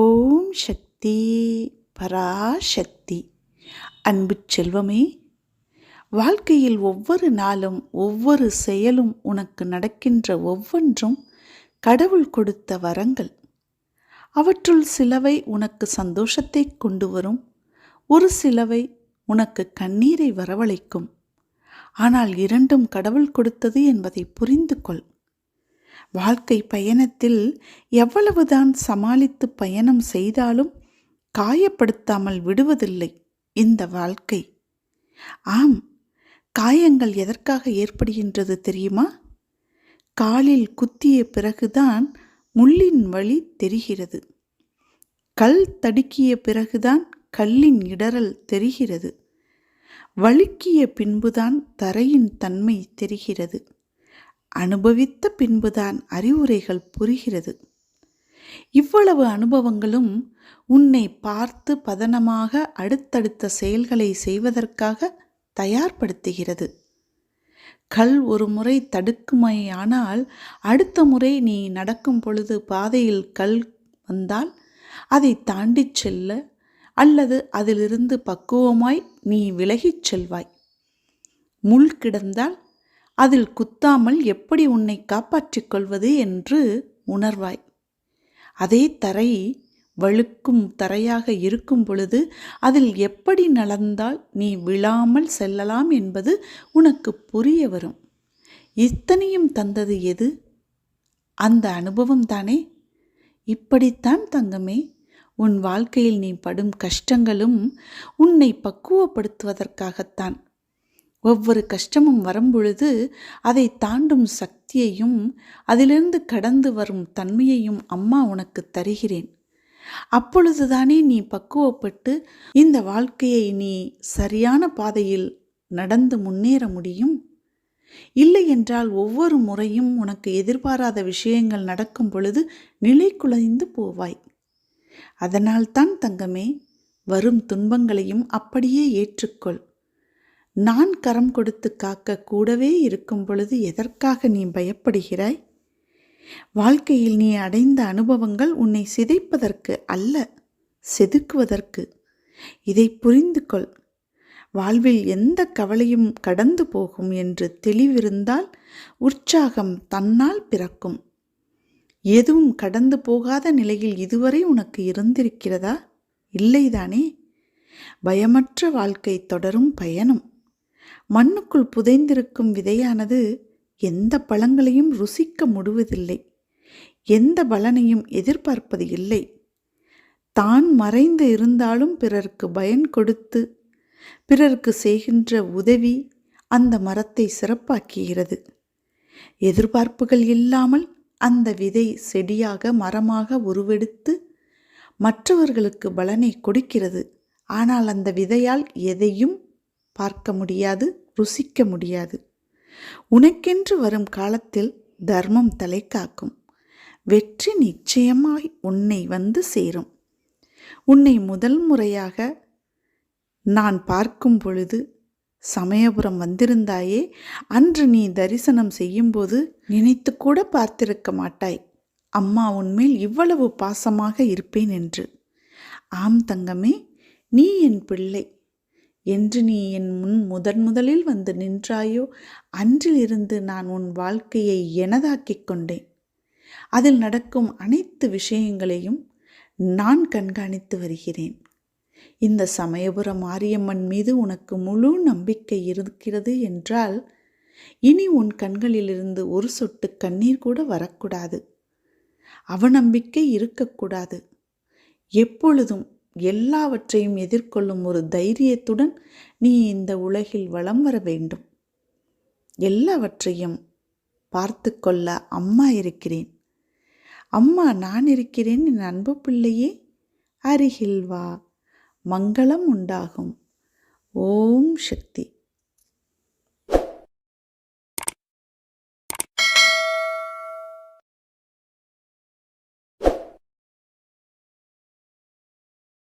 ஓம் சக்தி பராசக்தி. அன்பு செல்வமே வாழ்க்கையில் ஒவ்வொரு நாளும் ஒவ்வொரு செயலும் உனக்கு நடக்கின்ற ஒவ்வொன்றும் கடவுள் கொடுத்த வரங்கள். அவற்றுள் சிலவை உனக்கு சந்தோஷத்தை கொண்டு வரும் ஒரு சிலவை உனக்கு கண்ணீரை வரவழைக்கும். ஆனால் இரண்டும் கடவுள் கொடுத்தது என்பதை புரிந்து கொள் வாழ்க்கை பயணத்தில் எவ்வளவுதான் சமாளித்து பயணம் செய்தாலும் காயப்படுத்தாமல் விடுவதில்லை இந்த வாழ்க்கை. ஆம் காயங்கள் எதற்காக ஏற்படுகின்றது தெரியுமா? காலில் குத்திய பிறகுதான் முள்ளின் வழி தெரிகிறது. கல் தடுக்கிய பிறகுதான் கல்லின் இடரல் தெரிகிறது. வழுக்கிய பின்புதான் தரையின் தன்மை தெரிகிறது. அனுபவித்த பின்புதான் அறிவுரைகள் புரிகிறது. இவ்வளவு அனுபவங்களும் உன்னை பார்த்து பதனமாக அடுத்தடுத்த செயல்களை செய்வதற்காக தயார்படுத்துகிறது. கல் ஒரு முறை தடுக்குமையானால் அடுத்த முறை நீ நடக்கும் பொழுது பாதையில் கல் வந்தால் அதை தாண்டிச் செல்ல அல்லது அதிலிருந்து பக்குவமாய் நீ விலகிச் செல்வாய். முள் கிடந்தால் அதில் குத்தாமல் எப்படி உன்னை காப்பாற்றிக் கொள்வது என்று உணர்வாய். அதே தரை வழுக்கும் தரையாக இருக்கும் பொழுது அதில் எப்படி நடந்தால் நீ விழாமல் செல்லலாம் என்பது உனக்கு புரிய வரும். இத்தனையும் தந்தது எது? அந்த அனுபவம் தானே? இப்படித்தான் தங்கமே உன் வாழ்க்கையில் நீ படும் கஷ்டங்களும் உன்னை பக்குவப்படுத்துவதற்காகத்தான். ஒவ்வொரு கஷ்டமும் வரும்பொழுது அதை தாண்டும் சக்தியையும் அதிலிருந்து கடந்து வரும் தன்மையையும் அம்மா உனக்கு தருகிறேன். அப்பொழுதுதானே நீ பக்குவப்பட்டு இந்த வாழ்க்கையை நீ சரியான பாதையில் நடந்து முன்னேற முடியும்? இல்லை என்றால் ஒவ்வொரு முறையும் உனக்கு எதிர்பாராத விஷயங்கள் நடக்கும் பொழுது நிலை குலைந்து போவாய். அதனால்தான் தங்கமே வரும் துன்பங்களையும் அப்படியே ஏற்றுக்கொள். நான் கரம் கொடுத்து காக்க கூடவே இருக்கும் பொழுது எதற்காக நீ பயப்படுகிறாய்? வாழ்க்கையில் நீ அடைந்த அனுபவங்கள் உன்னை சிதைப்பதற்கு அல்ல செதுக்குவதற்கு. இதை புரிந்து கொள். வாழ்வில் எந்த கவலையும் கடந்து போகும் என்று தெளிவிருந்தால் உற்சாகம் தன்னால் பிறக்கும். எதுவும் கடந்து போகாத நிலையில் இதுவரை உனக்கு இருந்திருக்கிறதா? இல்லைதானே? பயமற்ற வாழ்க்கை தொடரும் பயணம். மண்ணுக்குள் புதைந்திருக்கும் விதையானது எந்த பழங்களையும் ருசிக்க முடிவதில்லை. எந்த பலனையும் எதிர்பார்ப்பது இல்லை. தான் மறைந்து இருந்தாலும் பிறருக்கு பயன் கொடுத்து பிறருக்கு செய்கின்ற உதவி அந்த மரத்தை சிறப்பாக்குகிறது. எதிர்பார்ப்புகள் இல்லாமல் அந்த விதை செடியாக மரமாக உருவெடுத்து மற்றவர்களுக்கு பலனை கொடுக்கிறது. ஆனால் அந்த விதையால் எதையும் பார்க்க முடியாது ருசிக்க முடியாது. உனக்கென்று வரும் காலத்தில் தர்மம் தலை காக்கும். வெற்றி நிச்சயமாய் உன்னை வந்து சேரும். உன்னை முதல் முறையாக நான் பார்க்கும் பொழுது சமயபுரம் வந்திருந்தாயே அன்று நீ தரிசனம் செய்யும்போது நினைத்து கூட பார்த்திருக்க மாட்டாய். அம்மா உன்மேல் இவ்வளவு பாசமாக இருப்பேன் என்று. ஆம் தங்கமே நீ என் பிள்ளை. என்று நீ என் முன் முதன் முதலில் வந்து நின்றாயோ? அன்றிலிருந்து நான் உன் வாழ்க்கையை எனதாக்கிக் கொண்டேன். அதில் நடக்கும் அனைத்து விஷயங்களையும் நான் கண்காணித்து வருகிறேன். இந்த சமயபுரம் மாரியம்மன் மீது உனக்கு முழு நம்பிக்கை இருக்கிறது என்றால் இனி உன் கண்களிலிருந்து ஒரு சொட்டு கண்ணீர் கூட வரக்கூடாது. அவநம்பிக்கை இருக்கக்கூடாது. எப்பொழுதும் எல்லாவற்றையும் எதிர்கொள்ளும் ஒரு தைரியத்துடன் நீ இந்த உலகில் வளம் வர வேண்டும். எல்லாவற்றையும் பார்த்து கொள்ள அம்மா இருக்கிறேன். அம்மா நான் இருக்கிறேன் என் அன்பு பிள்ளையே அருகில் வா மங்களம் உண்டாகும். ஓம் சக்தி.